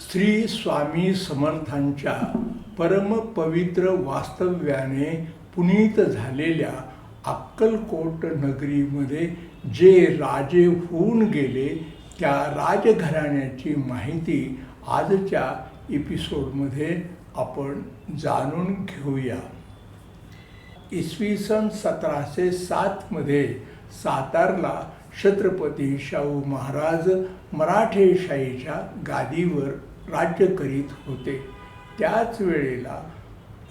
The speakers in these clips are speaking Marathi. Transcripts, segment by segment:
श्री स्वामी समर्थांच्या परमपवित्र वास्तव्याने पुनीत झालेल्या अक्कलकोट नगरीमध्ये जे राजे होऊन गेले त्या राजघराण्याची माहिती आजच्या एपिसोडमध्ये आपण जाणून घेऊया. इसवी सन सतराशे सातमध्ये सातारला छत्रपती शाहू महाराज मराठेशाहीच्या गादीवर राज्य करीत होते. त्याच वेळेला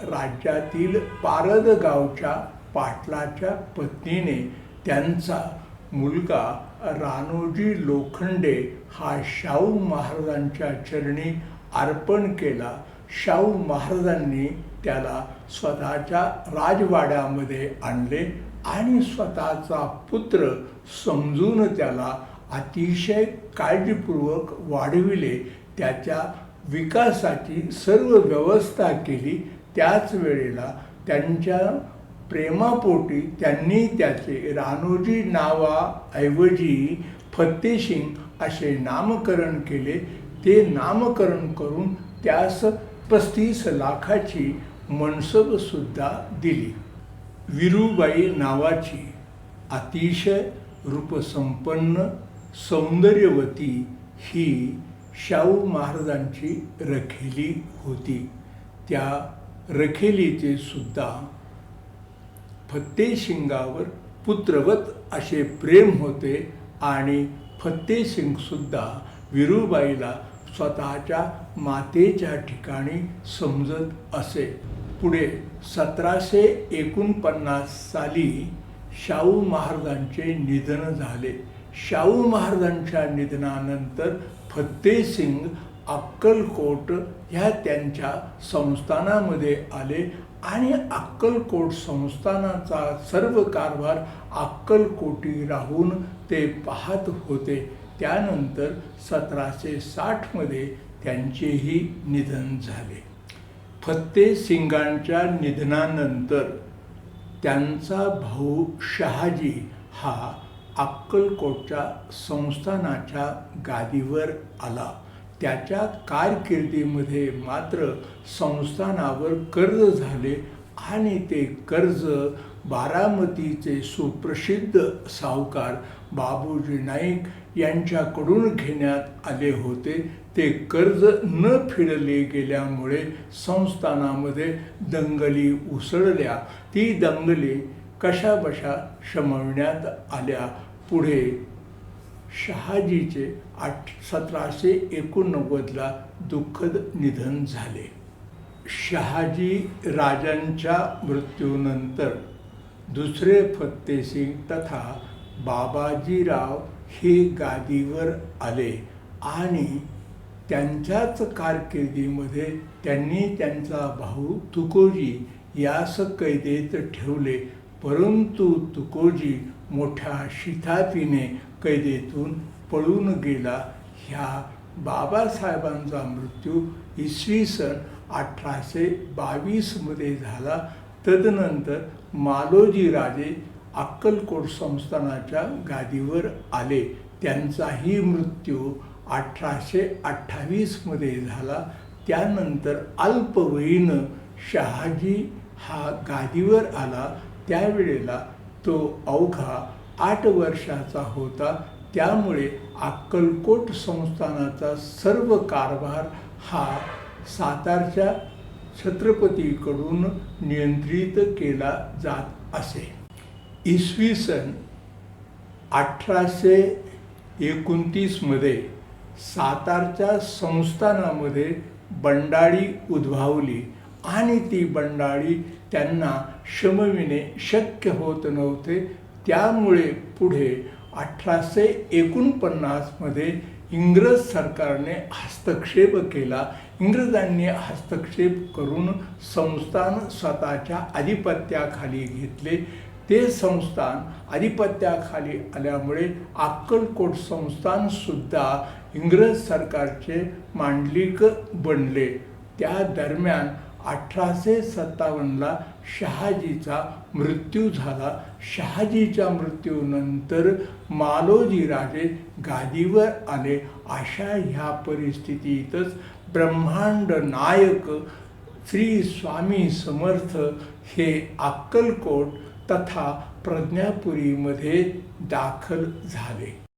राज्यातील पारद गावच्या पाटलाच्या पत्नीने त्यांचा मुलगा रानोजी लोखंडे हा शाहू महाराजांच्या चरणी अर्पण केला. शाहू महाराजांनी त्याला स्वतःच्या राजवाड्यामध्ये आणले आणि स्वतःचा पुत्र समजून त्याला अतिशय काळजीपूर्वक वाढविले. त्याच्या विकासाची सर्व व्यवस्था केली. त्याच वेळेला त्यांच्या प्रेमापोटी त्यांनी त्याचे रानोजी नावाऐवजी फत्तेशिंग असे नामकरण केले. ते नामकरण करून त्यास पस्तीस लाखाची मनसबसुद्धा दिली. विरुबाई नावाची अतिशय रूपसंपन्न सौंदर्यवती ही शाहू महाराजांची रखेली होती. त्या रखेलीचे सुद्धा फत्तेशिंगावर पुत्रवत असे प्रेम होते आणि फत्तेसिंगसुद्धा विरुबाईला स्वतःच्या मातेच्या ठिकाणी समजत असे. पुढे सतराशे एकोणपन्नास साली शाहू महाराजांचे निधन झाले. शाहू महाराजांच्या निधनानंतर फत्तेसिंग अक्कलकोट ह्या त्यांच्या संस्थानामध्ये आले आणि अक्कलकोट संस्थानाचा सर्व कारभार अक्कलकोटी राहून ते पाहत होते. त्यानंतर सतराशे साठमध्ये त्यांचेही निधन झाले. फत्ते सिंगांच्या निधनानंतर त्यांचा भाऊ शहाजी हा अक्कलकोटच्या संस्थानाच्या गादीवर आला. त्याच्या कारकिर्दीमध्ये मात्र संस्थानावर कर्ज झाले आणि ते कर्ज बारामतीचे सुप्रसिद्ध सावकार बाबूजी नाईक यांच्याकडून घेण्यात आले होते. ते कर्ज न फेडले गेल्यामुळे संस्थानामध्ये दंगली उसळल्या. ती दंगली कशाबशा शमवण्यात आल्या? पुढे शहाजीचे आठ सतराशे एकोणनव्वदला दुःखद निधन झाले. शहाजी राजांच्या मृत्यूनंतर दुसरे फत्तेसिंग तथा बाबाजीराव हे गादीवर आले आणि त्यांच्याच कारकिर्दीमध्ये त्यांनी त्यांचा भाऊ तुकोजी यास कैदेत ठेवले. परंतु तुकोजी मोठ्या शिथापीने कैदेतून पळून गेला. ह्या बाबासाहेबांचा मृत्यू इसवी सन अठराशे बावीसमध्ये झाला. तदनंतर मालोजी राजे अक्कलकोट संस्थानाच्या गादीवर आले. त्यांचाही मृत्यू अठराशे अठ्ठावीसमध्ये झाला. त्यानंतर अल्पवयीनं शहाजी हा गादीवर आला. त्यावेळेला तो अवघा आठ वर्षाचा होता. त्यामुळे अक्कलकोट संस्थानाचा सर्व कारभार हा सातारच्या छत्रपतीकडून नियंत्रित केला जात असे. इसवी सन अठराशे एकोणतीसमध्ये सातारच्या संस्थानामध्ये बंडाळी उद्भावली. आणि ती बंडाळी त्यांना शमविणे शक्य होत नव्हते. त्यामुळे पुढे अठराशे एकोणपन्नासमध्ये इंग्रज सरकारने हस्तक्षेप केला. इंग्रजांनी हस्तक्षेप करून संस्थान स्वतःच्या आधिपत्याखाली घेतले. ते संस्थान आधिपत्याखाली आल्यामुळे अक्कलकोट संस्थानसुद्धा इंग्रज सरकारचे मांडलिक बनले. त्या दरम्यान अठराशे सत्तावन्नला शहाजीचा मृत्यू झाला. शहाजीच्या मृत्यूनंतर मालोजी राजे गादीवर आले. अशा ह्या परिस्थितीतच ब्रह्मांड नायक श्री स्वामी समर्थ हे अक्कलकोट तथा प्रज्ञापुरीमध्ये दाखल झाले.